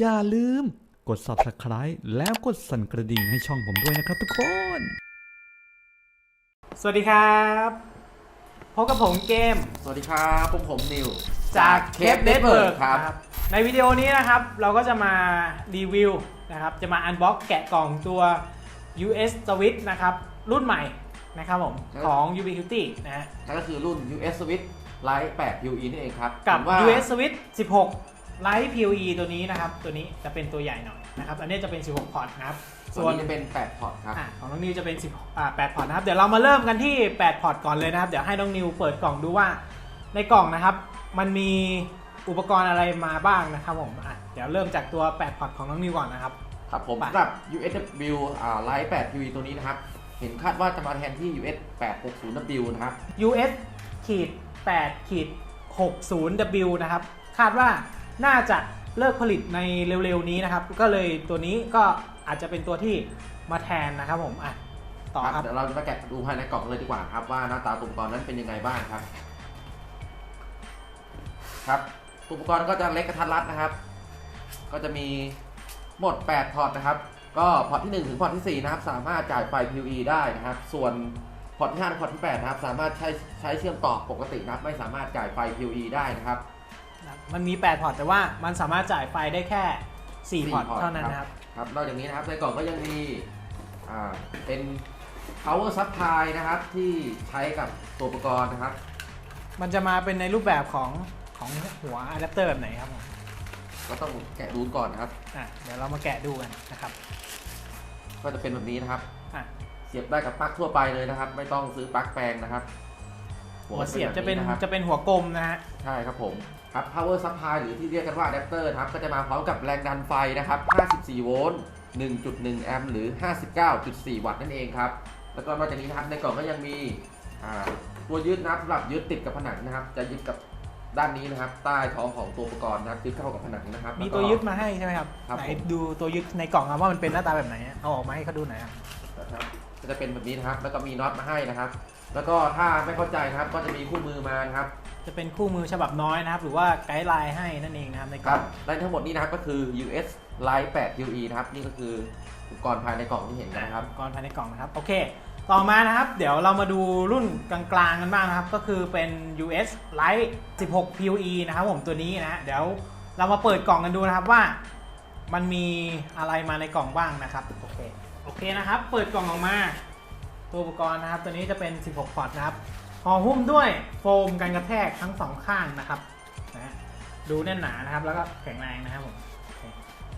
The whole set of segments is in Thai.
อย่าลืมกด subscribe แล้วกดสั่นกระดิ่งให้ช่องผมด้วยนะครับทุกคน สวัสดีครับพบกับผมเกม สวัสดีครับผมผมนิว จากเคปเน็ตเวิร์กครับ ในวิดีโอนี้นะครับ เราก็จะมารีวิวนะครับ จะมาอันบ็อกแกะกล่องตัว US Switch นะครับ รุ่นใหม่นะครับผม ของ Ubiquiti นะฮะนั่นก็คือรุ่น US Switch Lite 8 PoE นี่เองครับกับผมว่า US Switch 16 Lite PoE ตัวนี้นะครับ ตัวนี้จะเป็นตัวใหญ่หน่อยนะครับ อันนี้จะเป็น 16 พอร์ตนะครับ ส่วนนี้จะเป็น8พอร์ตครับ อะของน้องนิวจะเป็น10อ่า8พอร์ตนะครับ เดี๋ยวเรามาเริ่มกันที่ 8 พอร์ตก่อนเลยนะครับ เดี๋ยวให้น้องนิวเปิดกล่องดูว่าในกล่องนะครับ มันมีอุปกรณ์อะไรมาบ้างนะครับผมอะเดี๋ยวเริ่มจากตัว 8 พอร์ตของน้องนิวก่อนนะครับ ครับผมไปสำหรับ USB อ่า Lite 8 PoE ตัวนี้นะครับ เห็นคาดว่าจะมาแทนที่ US 860W นะครับ US ขีด8ขีด 60 W นะครับ คาดว่า น่าจะเลิกผลิตในเร็วๆนี้นะครับ ก็เลยตัวนี้ก็อาจจะเป็นตัวที่มาแทนนะครับผมอะต่อครับเดี๋ยวเราจะมาแกะดูภายในกล่องเลยดีกว่าครับว่าหน้าตาอุปกรณ์นั้นเป็นยังไงบ้างครับ ครับอุปกรณ์ก็จะเล็กกระทัดรัดนะครับ ก็จะมีหมด 8 พอร์ตนะครับ ก็พอร์ตที่ 1 ถึงพอร์ตที่ 4 นะครับ สามารถจ่ายไฟ PoE ได้นะครับ ส่วนพอร์ตที่5ถึงพอร์ตที่ 8 นะครับ สามารถใช้ใช้เชื่อมต่อปกตินะครับ ไม่สามารถจ่ายไฟ PoE ได้นะครับ มันมี 8 พอร์ต แต่ว่ามันสามารถจ่ายไฟได้แค่ 4 พอร์ต เท่านั้นนะครับ ครับนอกจากนี้นะครับในกล่องก็ยังมีอ่าเป็น power supply นะครับ ที่ใช้กับตัวอุปกรณ์นะครับ มันจะมาเป็นในรูปแบบของของหัวอะแดปเตอร์แบบไหนครับผมก็ต้องแกะดูก่อนนะครับ อะเดี๋ยวเรามาแกะดูกันนะครับ ก็จะเป็นแบบนี้นะครับ อะ เสียบได้กับปลั๊กทั่วไปเลยนะครับ ไม่ต้องซื้อปลั๊กแปลงนะครับ หัวเสียบจะเป็นแบบนะครับจะเป็นหัวกลมนะฮะ ใช่ครับผมครับ power supply หรือที่เรียกกันว่า adapter นะครับ ก็จะมาพร้อมกับแรงดันไฟนะครับ 54 โวลต์ 1.1 แอมป์หรือ 59.4 วัตต์นั่นเองครับ แล้วก็นอกจากนี้นะครับในกล่องก็ยังมีอ่าตัวยึดนะครับสำหรับยึดติดกับผนังนะครับ จะยึดกับด้านนี้นะครับ ใต้ท้องของตัวอุปกรณ์นะครับยึดเข้ากับผนังนะครับ มีแล้ก็ตัวยึดมาให้ใช่ไหมครับครับไหนผมดูตัวยึดในกล่องครับว่ามันเป็นหน้าตาแบบไหนอะเอาออกมาให้เขาดูหน่อยครับนะครับ ก็จะเป็นแบบนี้นะครับ แล้วก็มีน็อตมาให้นะครับ แล้วก็ถ้าไม่เข้าใจนะครับ ก็จะมีคู่มือมานะครับ จะเป็นคู่มือฉบับน้อยนะครับ หรือว่าไกด์ไลน์ให้นั่นเองนะครับในกคล่รัอบงและทั้งหมดนี้นะครับก็คือ US Lite 8 UE นะครับนี่ก็คืออุปกรณ์ภายในกล่องที่เห็นกันนะครับก่อนภายในกล่องนะครับโอเค ต่อมานะครับ เดี๋ยวเรามาดูรุ่นกลางๆกันบ้างนะครับ ก็คือเป็น US Lite 16 PoE นะครับผมตัวนี้นะฮะเดี๋ยวเรามาเปิดกล่องกันดูนะครับว่า มันมีอะไรมาในกล่องบ้างนะครับโอเค โอเคนะครับ เปิดกล่องออกมา ตัวอุปกรณ์นะครับ ตัวนี้จะเป็น 16 พอร์ตนะครับห่อหุ้มด้วยโฟมกันกระแทกทั้งสองข้างนะครับนะฮะดูแน่นหนานะครับ แล้วก็แข็งแรงนะครับผม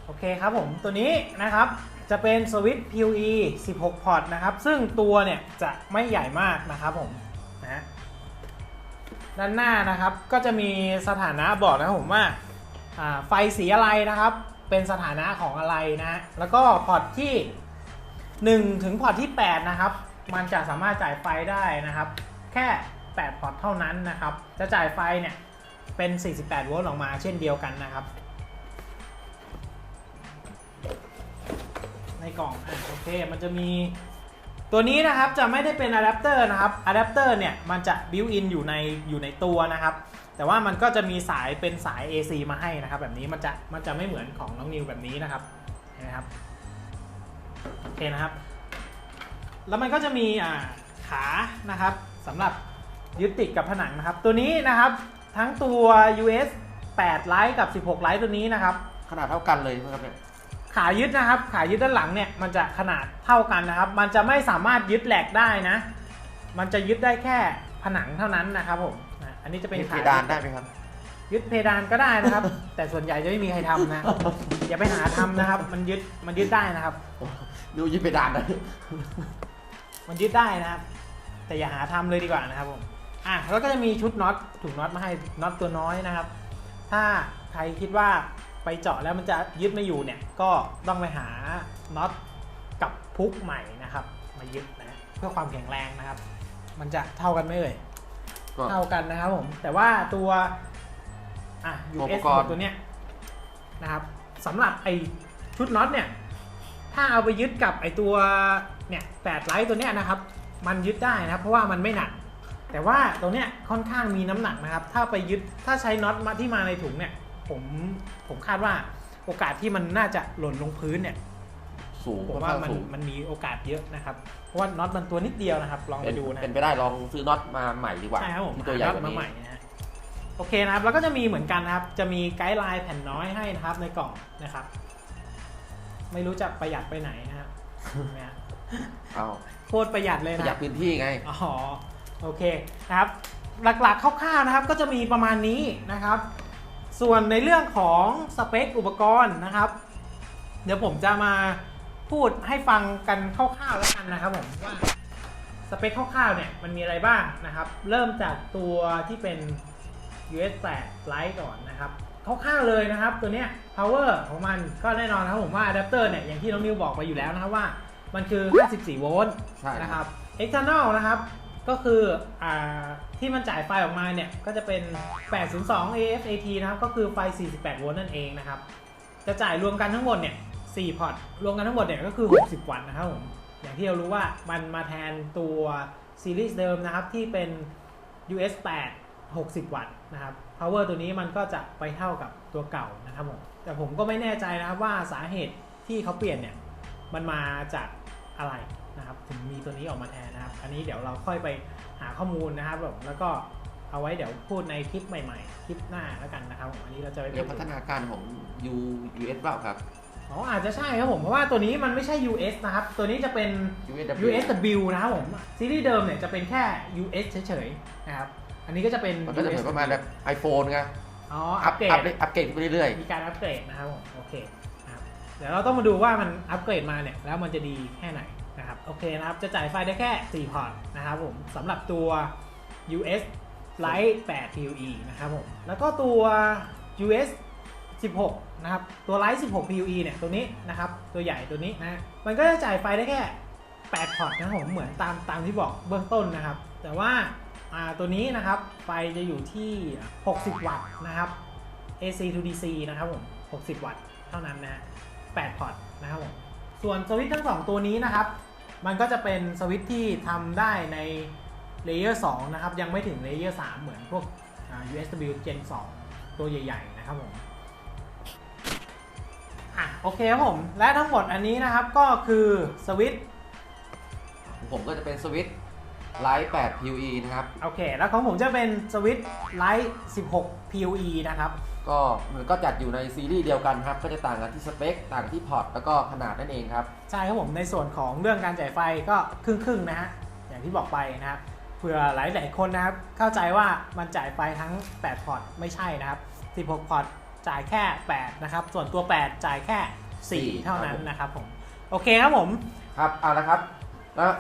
โอเคครับผมตัวนี้นะครับจะเป็นสวิตช์ PoE 16 พอร์ตนะครับ ซึ่งตัวเนี่ยจะไม่ใหญ่มากนะครับผมนะฮะด้านหน้านะครับก็จะมีสถานะบอกนะครับผมว่าอ่าไฟสีอะไรนะครับ เป็นสถานะของอะไรนะฮะแล้วก็พอร์ตที่ 1 ถึงพอร์ตที่ 8 นะครับ มันจะสามารถจ่ายไฟได้นะครับ แค่ 8 พอร์ตเท่านั้นนะครับ จะจ่ายไฟเนี่ย เป็น 48 โวลต์ออกมาเช่นเดียวกันนะครับ ในกล่องอะโอเค มันจะมีตัวนี้นะครับจะไม่ได้เป็นอะแดปเตอร์นะครับอะแดปเตอร์เนี่ยมันจะบิวอินอยู่ในอยู่ในตัวนะครับ แต่ว่ามันก็จะมีสายเป็นสาย AC มาให้นะครับ แบบนี้มันจะมันจะไม่เหมือนของน้องนิวแบบนี้นะครับเห็นไหมครับ โอเคนะครับ แล้วมันก็จะมีอ่าขานะครับสำหรับยึดติดกับผนังนะครับ ตัวนี้นะครับทั้งตัว US 8ไลท์กับ 16ไลท์ตัวนี้นะครับ ขนาดเท่ากันเลยใช่ไหมครับเนี่ยขายึดนะครับ ขายึดด้านหลังเนี่ยมันจะขนาดเท่ากันนะครับ มันจะไม่สามารถยึดแหลกได้นะ มันจะยึดได้แค่ผนังเท่านั้นนะครับผมนะอันนี้จะเป็นมีเพขาดานได้ไหมครับ ยึดเพดานก็ได้นะครับ แต่ส่วนใหญ่จะไม่มีใครทำนะ อย่าไปหาทำนะครับ มันยึดมันยึดได้นะครับ ดูยึดเพดานนะมันยึดได้นะครับ แต่อย่าหาทำเลยดีกว่านะครับผมอะแล้วก็จะมีชุดน็อตถุงน็อตมาให้น็อตตัวน้อยนะครับ ถ้าใครคิดว่าไปเจาะแล้วมันจะยึดไม่อยู่เนี่ยก็ต้องไปหาน็อตกับพุกใหม่นะครับ มายึดนะเพื่อความแข็งแรงนะครับ มันจะเท่ากันไหมเอ่ยก็เท่ากันนะครับผมแต่ว่าตัวอะอุป US กรณ์ตัวเนี้ยนะครับสำหรับไอชุดน็อตเนี่ย ถ้าเอาไปยึดกับไอตัวเนี่ยแปดไลท์ตัวเนี้ยนะครับ มันยึดได้นะครับ เพราะว่ามันไม่หนัก แต่ว่าตรงเนี้ยค่อนข้างมีน้ำหนักนะครับ ถ้าไปยึดถ้าใช้น็อตมาที่มาในถุงเนี่ย ผมผมคาดว่าโอกาสที่มันน่าจะหล่นลงพื้นเนี่ยสูงผมค่อนว่าข้างมันสูงมันมีโอกาสเยอะนะครับ เพราะว่าน็อตมันตัวนิดเดียวนะครับ ลองไปเป็นดูนะเป็นไปได้ลองซื้อน็อตมาใหม่ดีกว่าใช่ครับผมที่ตัวใหญ่หากน็อตว่ามาใหม่นี้นะฮะโอเคนะครับแล้วก็จะมีเหมือนกันนะครับ จะมีไกด์ไลน์แผ่นน้อยให้นะครับในกล่องนะครับ ไม่รู้จะประหยัดไปไหนนะครับเนี่ยเอาโคตรประหยัดเลยประนะหยัดพื้นที่ไง อ๋อโอเคนะครับหลักๆคร่าวๆนะครับก็จะมีประมาณนี้นะครับ ส่วนในเรื่องของสเปคอุปกรณ์นะครับ เดี๋ยวผมจะมาพูดให้ฟังกันคร่าวๆแล้วกันนะครับผมว่าสเปคคร่าวๆเนี่ยมันมีอะไรบ้างนะครับ เริ่มจากตัวที่เป็น US 8 Lite ก่อนนะครับ คร่าวๆเลยนะครับ ตัวเนี้ย power ของมันก็แน่นอนนะครับผมว่าอะแดปเตอร์เนี่ยอย่างที่น้องนิวบอกไปอยู่แล้วนะครับว่ามันคือ 54 โวลต์ใช่นะครับ external นะครับก็คืออ่าที่มันจ่ายไฟออกมาเนี่ยก็จะเป็น 802 AFAT นะครับก็คือไฟ 48 โวลต์นั่นเองนะครับ จะจ่ายรวมกันทั้งหมดเนี่ย 4 พอร์ตรวมกันทั้งหมดเนี่ยก็คือ 60 วัตต์นะครับผม อย่างที่เรารู้ว่ามันมาแทนตัวซีรีส์เดิมนะครับที่เป็น US 8 60 วัตต์นะครับ power ตัวนี้มันก็จะไปเท่ากับตัวเก่านะครับผมแต่ผมก็ไม่แน่ใจนะครับว่าสาเหตุที่เขาเปลี่ยนเนี่ยมันมาจากอะไรนะครับถึงมีตัวนี้ออกมาแทนนะครับ อันนี้เดี๋ยวเราค่อยไปหาข้อมูลนะครับผมแล้วก็เอาไว้เดี๋ยวพูดในคลิปใหม่ๆ คลิปหน้าแล้วกันนะครับผมอันนี้เราจะไปเรื่องพัฒนาการของ U US เปล่าครับอ๋ออาจจะใช่ครับผมเพราะว่าตัวนี้มันไม่ใช่ US นะครับ ตัวนี้จะเป็น USW USW นะครับผมซีรีส์เดิมเนี่ยจะเป็นแค่ US เฉยๆนะครับ อันนี้ก็จะเป็น มันก็จะเหมือนประมาณแบบ iPhone ไงอ๋ออัอัพปเกรอัดพอัพเกรดไปเรื่อยมีการอัปเกรดนะครับผมโอเคนะครับเดี๋ยวเราต้องมาดูว่ามันอัปเกรดมาเนี่ยแล้วมันจะดีแค่ไหนนะครับโอเคนะครับจะจ่ายไฟได้แค่ 4 พอร์ตนะครับผมสำหรับตัว US Lite 8 PUE นะครับผมแล้วก็ตัว US 16 นะครับ ตัว Lite 16 PUE เนี่ยตัวนี้นะครับตัวใหญ่ตัวนี้นะมันก็จะจ่ายไฟได้แค่ 8 พอร์ตนะครับผมเหมือนตามตามที่บอกเบื้องต้นนะครับ แต่ว่าอ่า ตัวนี้นะครับไฟจะอยู่ที่ 60 วัตต์นะครับ AC to DC นะครับผม 60 วัตต์เท่านั้นนะ8พอร์ตนะครับผมส่วนสวิตช์ทั้ง 2 ตัวนี้นะครับ มันก็จะเป็นสวิตช์ที่ทำได้ในเลเยอร์2นะครับ ยังไม่ถึงเลเยอร์3เหมือนพวก USW Gen 2 ตัวใหญ่ ๆ นะครับผมอะโอเคครับผม และทั้งหมดอันนี้นะครับก็คือสวิตช์ผมก็จะเป็นสวิตช์ ไลท์8 PUE นะครับ โอเค แล้วของผมจะเป็นสวิตช์ไลท์16 PUE นะครับ ก็มันก็จัดอยู่ในซีรีส์เดียวกันครับ ก็จะต่างกันที่สเปค ต่างที่พอร์ต แล้วก็ขนาดนั่นเองครับ ใช่ครับผม ในส่วนของเรื่องการจ่ายไฟก็ครึ่งๆนะฮะ อย่างที่บอกไปนะครับ เผื่อหลายๆคนนะครับ เข้าใจว่ามันจ่ายไฟทั้ง 8 พอร์ต ไม่ใช่นะครับ 16 พอร์ต จ่ายแค่ 8 นะครับ ส่วนตัว 8 จ่ายแค่ 4 เท่านั้นนะครับผม โอเคครับผม ครับ เอาละครับแล้ว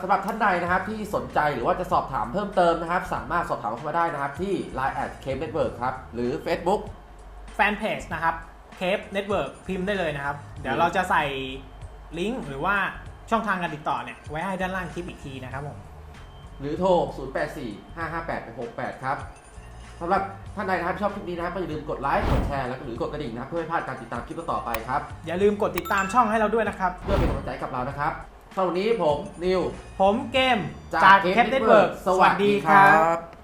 สำหรับท่านใดนะครับที่สนใจหรือว่าจะสอบถามเพิ่มเติมนะครับ สามารถสอบถามเข้ามาได้นะครับ ที่ Line at c a m Network ครับ หรือ Facebook แฟนเพจนะครับเคปเน็ตเวิร์กพิมพ์ได้เลยนะครับ เดี๋ยวเราจะใส่ลิงก์หรือว่าช่องทางการติดต่อเนี่ยไว้ให้ด้านล่างคลิปอีกทีนะครับผมหรือโทร 084 558 68ครับสำหรับท่านใดนะครับที่ชอบคลิปนี้นะครับก็อย่าลืมกดไลค์กดแชร์แล้วก็หรือกดกระดิ่งนะครับเพื่อไม่พลาดการติดตามคลิปต่อๆไปครับอย่าลืมกดติดตามช่องให้เราด้วยนะครับ เพื่อเป็นกำลังใจให้กับเรานะครับ สำหรับวันนี้ผมนิว ผมเกมจากจาก Cape เคปเน็ตเวิร์ก Network สวัสดีครับสวัสดีครับ